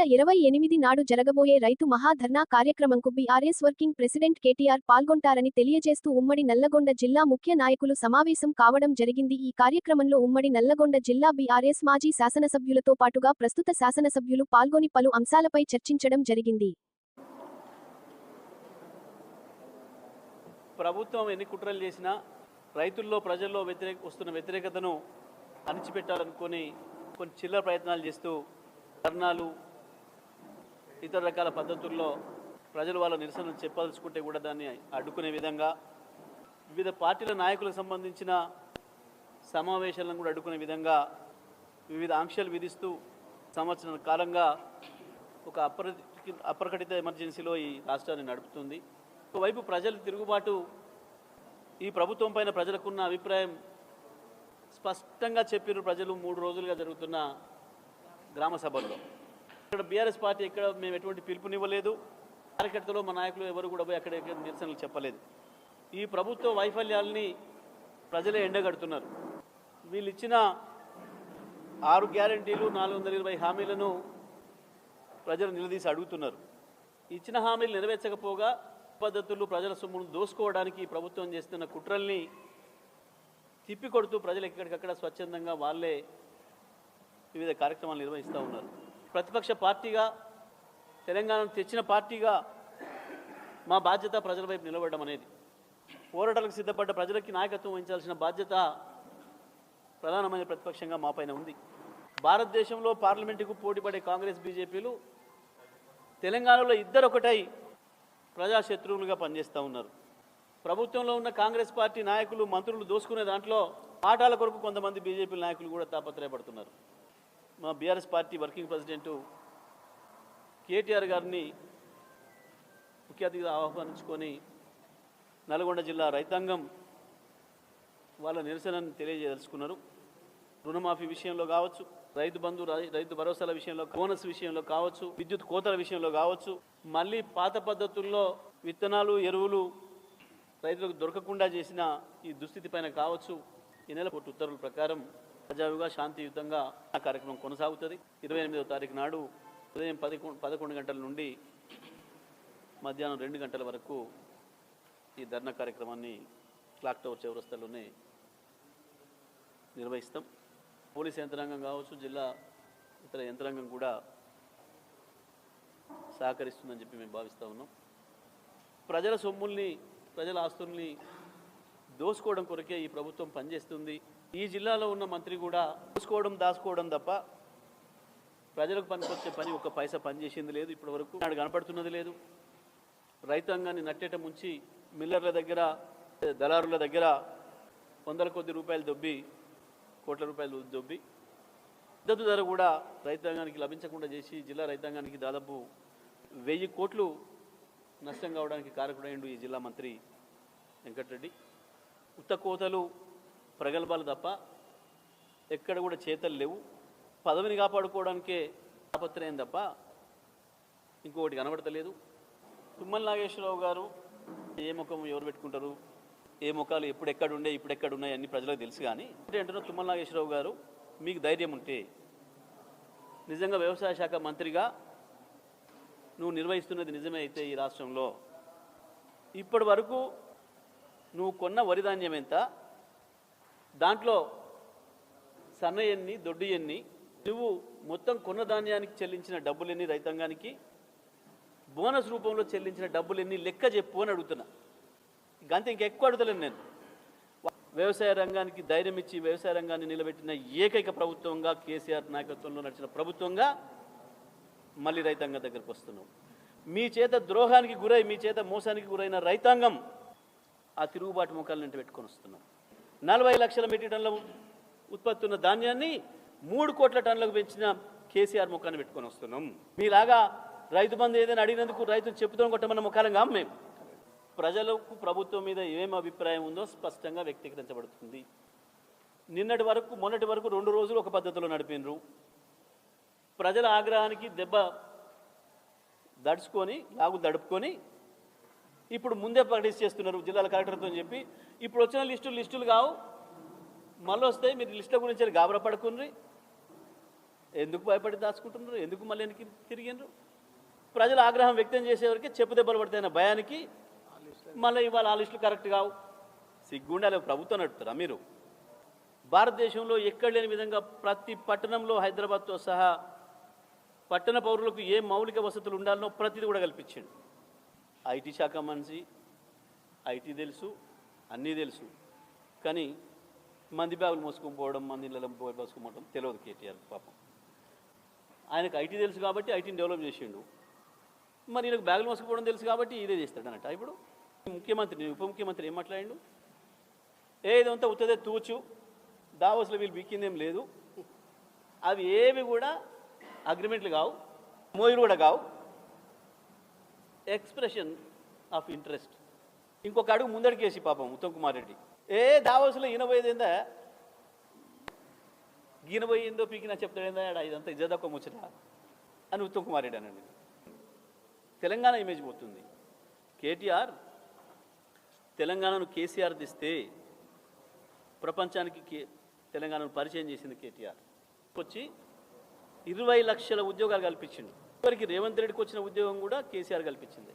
నెల ఇరవై ఎనిమిది నాడు జరగబోయే రైతు మహాధర్నా కార్యక్రమంకు బీఆర్ఎస్ వర్కింగ్ ప్రెసిడెంట్ కేటీఆర్ పాల్గొంటారని తెలియజేస్తూ ఉమ్మడి నల్లగొండ జిల్లా ముఖ్య నాయకులు సమావేశం కావడం జరిగింది. ఈ కార్యక్రమంలో ఉమ్మడి నల్లగొండ జిల్లా బీఆర్ఎస్ మాజీ శాసనసభ్యులతో పాటుగా ప్రస్తుత శాసనసభ్యులు పాల్గొని పలు అంశాలపై చర్చించడం జరిగింది. ప్రభుత్వం ఎన్ని కుట్రలు చేసినా రైతుల్లో ప్రజల్లో వ్యతిరేక వస్తున్న వ్యతిరేకతను అణిచిపెట్టాలనుకొని కొన్ని చిల్లర ప్రయత్నాలు చేస్తూ ధర్నాలు ఇతర రకాల పద్ధతుల్లో ప్రజలు వాళ్ళ నిరసనలు చెప్పదలుచుకుంటే కూడా దాన్ని అడ్డుకునే విధంగా వివిధ పార్టీల నాయకులకు సంబంధించిన సమావేశాలను కూడా అడ్డుకునే విధంగా వివిధ ఆంక్షలు విధిస్తూ సంవత్సరం కాలంగా ఒక అప్ర అప్రకటిత ఎమర్జెన్సీలో ఈ రాష్ట్రాన్ని నడుపుతుంది. ఒకవైపు ప్రజల తిరుగుబాటు ఈ ప్రభుత్వం పైన ప్రజలకున్న అభిప్రాయం స్పష్టంగా చెప్పిన ప్రజలు మూడు రోజులుగా జరుగుతున్న గ్రామ సభల్లో. ఇక్కడ బీఆర్ఎస్ పార్టీ ఇక్కడ మేము ఎటువంటి పిలుపునివ్వలేదు. కార్యకర్తలు మా నాయకులు ఎవరు కూడా పోయి అక్కడ ఎక్కడ నిరసనలు చెప్పలేదు. ఈ ప్రభుత్వ వైఫల్యాల్ని ప్రజలే ఎండగడుతున్నారు. వీళ్ళు ఇచ్చిన ఆరు గ్యారంటీలు నాలుగు వందల ఇరవై హామీలను ప్రజలు నిలదీసి అడుగుతున్నారు. ఇచ్చిన హామీలు నెరవేర్చకపోగా పద్ధతులు ప్రజల సొమ్మును దోసుకోవడానికి ప్రభుత్వం చేస్తున్న కుట్రల్ని తిప్పికొడుతూ ప్రజలు ఎక్కడికక్కడ స్వచ్ఛందంగా వాళ్ళే వివిధ కార్యక్రమాలు నిర్వహిస్తూ ఉన్నారు. ప్రతిపక్ష పార్టీగా తెలంగాణను తెచ్చిన పార్టీగా మా బాధ్యత ప్రజల వైపు నిలబడడం అనేది. పోరాటాలకు సిద్ధపడ్డ ప్రజలకి నాయకత్వం వహించాల్సిన బాధ్యత ప్రధానమైన ప్రతిపక్షంగా మా పైన ఉంది. భారతదేశంలో పార్లమెంటుకు పోటీపడే కాంగ్రెస్ బీజేపీలు తెలంగాణలో ఇద్దరు ఒకటై ప్రజాశత్రువులుగా పనిచేస్తూ ఉన్నారు. ప్రభుత్వంలో ఉన్న కాంగ్రెస్ పార్టీ నాయకులు మంత్రులు దోసుకునే దాంట్లో ఆటాల కొరకు కొంతమంది బీజేపీ నాయకులు కూడా తాపత్రయపడుతున్నారు. మా BRS party working president KTR గారిని ముఖ్య అతిథిగా ఆహ్వానించుకొని నల్గొండ జిల్లా రైతాంగం వాళ్ళ నిరసనను తెలియజేదలుచుకున్నారు రుణమాఫీ విషయంలో కావచ్చు రైతు బంధు రై- రైతు భరోసాల విషయంలో బోనస్ విషయంలో కావచ్చు విద్యుత్ కోతల విషయంలో కావచ్చు మళ్ళీ పాత పద్ధతుల్లో విత్తనాలు ఎరువులు రైతులకు దొరకకుండా చేసిన ఈ దుస్థితి పైన కావచ్చు ఈ నెల ఉత్తర్వుల ప్రకారం సజావుగా శాంతియుతంగా ఆ కార్యక్రమం కొనసాగుతుంది. ఇరవై ఎనిమిదవ తారీఖు నాడు ఉదయం పదకొండు పదకొండు గంటల నుండి మధ్యాహ్నం రెండు గంటల వరకు ఈ ధర్నా కార్యక్రమాన్ని క్లాక్ టవర్ చౌరస్తాలోనే నిర్వహిస్తాం. పోలీస్ యంత్రాంగం కావచ్చు జిల్లా ఇతర యంత్రాంగం కూడా సహకరిస్తుందని చెప్పి మేము భావిస్తూ ఉన్నాం. ప్రజల సొమ్ముల్ని ప్రజల ఆస్తుల్ని దోసుకోవడం కొరకే ఈ ప్రభుత్వం పనిచేస్తుంది. ఈ జిల్లాలో ఉన్న మంత్రి కూడా దోసుకోవడం దాచుకోవడం తప్ప ప్రజలకు పనికొచ్చే పని ఒక పైసా పనిచేసింది లేదు. ఇప్పటి వరకు నాడు కనపడుతున్నది లేదు. రైతాంగాన్ని నట్టేట ముంచి మిల్లర్ల దగ్గర దళారుల దగ్గర వందల కొద్ది రూపాయలు దొబ్బి కోట్ల రూపాయలు దొబ్బి మద్దతు ధర కూడా రైతాంగానికి లభించకుండా చేసి జిల్లా రైతాంగానికి దాదాపు వెయ్యి కోట్లు నష్టం కావడానికి కారకుడైండు ఈ జిల్లా మంత్రి వెంకటరెడ్డి. ఉత్త కోతలు ప్రగల్భాలు తప్ప ఎక్కడ కూడా చేతలు లేవు. పదవిని కాపాడుకోవడానికే తాపత్రయం తప్ప ఇంకొకటి కనబడతలేదు. తుమ్మల నాగేశ్వరరావు గారు ఏ ముఖం ఎవరు పెట్టుకుంటారు? ఏ ముఖాలు ఎప్పుడు ఎక్కడ ఉండే ఇప్పుడు ఎక్కడ ఉన్నాయి అన్ని ప్రజలకు తెలుసు కానీ ఏంటంటే తుమ్మల నాగేశ్వరరావు గారు మీకు ధైర్యం ఉంటే నిజంగా వ్యవసాయ శాఖ మంత్రిగా నువ్వు నిర్వహిస్తున్నది నిజమే అయితే ఈ రాష్ట్రంలో. ఇప్పటి వరకు నువ్వు కొన్న వరి ధాన్యం ఎంత? దాంట్లో సన్న ఎన్ని దొడ్డు ఎన్ని? నువ్వు మొత్తం కొన్న ధాన్యానికి చెల్లించిన డబ్బులు ఎన్ని రైతాంగానికి? బోనస్ రూపంలో చెల్లించిన డబ్బులు ఎన్ని? లెక్క చెప్పు అని అడుగుతున్నా. గంత ఇంకెక్కువ అడుగుతలేను నేను. వ్యవసాయ రంగానికి ధైర్యం ఇచ్చి వ్యవసాయ రంగాన్ని నిలబెట్టిన ఏకైక ప్రభుత్వంగా కేసీఆర్ నాయకత్వంలో నడిచిన ప్రభుత్వంగా మళ్ళీ రైతాంగం దగ్గరకు వస్తున్నాం. మీ చేత ద్రోహానికి గురై మీ చేత మోసానికి గురైన రైతాంగం ఆ తిరుగుబాటు ముఖాలను ఇంటి పెట్టుకొని వస్తున్నాం నలభై లక్షల మెట్రిక్ టన్నుల ఉత్పత్తి ఉన్న ధాన్యాన్ని మూడు కోట్ల టన్నులకు పెంచిన కేసీఆర్ ముఖాన్ని పెట్టుకొని వస్తున్నాం. మీలాగా రైతు బంధు ఏదైనా అడిగినందుకు రైతులు చెప్పుతాం కొట్టమన్న ముఖాలంగా మేము ప్రజలకు ప్రభుత్వం మీద ఏం అభిప్రాయం ఉందో స్పష్టంగా వ్యక్తీకరించబడుతుంది. నిన్నటి వరకు మొన్నటి వరకు రెండు రోజులు ఒక పద్ధతిలో నడిపినరు. ప్రజల ఆగ్రహానికి దెబ్బ దడుచుకొని లాగు దడుపుకొని ఇప్పుడు ముందే ప్రకటిస్ చేస్తున్నారు జిల్లాల కలెక్టర్తో చెప్పి. ఇప్పుడు వచ్చిన లిస్టులు లిస్టులు కావు. మళ్ళీ వస్తాయి మీరు లిస్టుల గురించి గాబరా పడుకుని. ఎందుకు భయపడి దాచుకుంటున్నారు? ఎందుకు మళ్ళీ వెనక్కి తిరిగినారు? ప్రజలు ఆగ్రహం వ్యక్తం చేసేవరకు చెప్పు దెబ్బలు పడతాయన్న భయానికి మళ్ళీ ఇవాళ ఆ లిస్టులు కరెక్ట్ కావు. సిగ్గుండాలి ప్రభుత్వం నడుపుతారా మీరు? భారతదేశంలో ఎక్కడ లేని విధంగా ప్రతి పట్టణంలో హైదరాబాద్తో సహా పట్టణ పౌరులకు ఏ మౌలిక వసతులు ఉండాలనో ప్రతిదీ కూడా కల్పించండి. ఐటీ శాఖ మనిషి ఐటీ తెలుసు అన్నీ తెలుసు. కానీ మంది బ్యాగులు మోసుకొని పోవడం మంది ఇళ్ళలో మోసుకోవడం తెలియదు కేటీఆర్ పాపం. ఆయనకు ఐటీ తెలుసు కాబట్టి ఐటీని డెవలప్ చేసిండు. మరి ఈయనకు బ్యాగులు మోసుకుపోవడం తెలుసు కాబట్టి ఇదే చేస్తాడు అన్నట్ట. ఇప్పుడు ముఖ్యమంత్రి ఉప ముఖ్యమంత్రి ఏం మాట్లాడిండు? ఏదంతా ఉత్తదే తూచు. దావోస్లో వీళ్ళు బిక్కిందేం లేదు. అవి ఏవి కూడా అగ్రిమెంట్లు కావు. మోయిలు కూడా కావు. Expression of interest. ఇంకొక అడుగు ముందడికేసి పాపం ఉత్తమ్ కుమార్ రెడ్డి. ఏ దావోస్లో ఈనబోయేదేందా గీనబోయిందో పీకినా చెప్తాడేందా? ఆడ ఇదంతా ఇజ్జదొక్క ముచ్చట అని ఉత్తమ్ కుమార్ రెడ్డి అనండి తెలంగాణ ఇమేజ్ పోతుంది. కేటీఆర్ తెలంగాణను కేసీఆర్ తెస్తే ప్రపంచానికి కే తెలంగాణను పరిచయం చేసింది కేటీఆర్. వచ్చి ఇరవై లక్షల ఉద్యోగాలు కల్పించిండు. ఇప్పటికి రేవంత్ రెడ్డికి వచ్చిన ఉద్యోగం కూడా కేసీఆర్ కల్పించింది.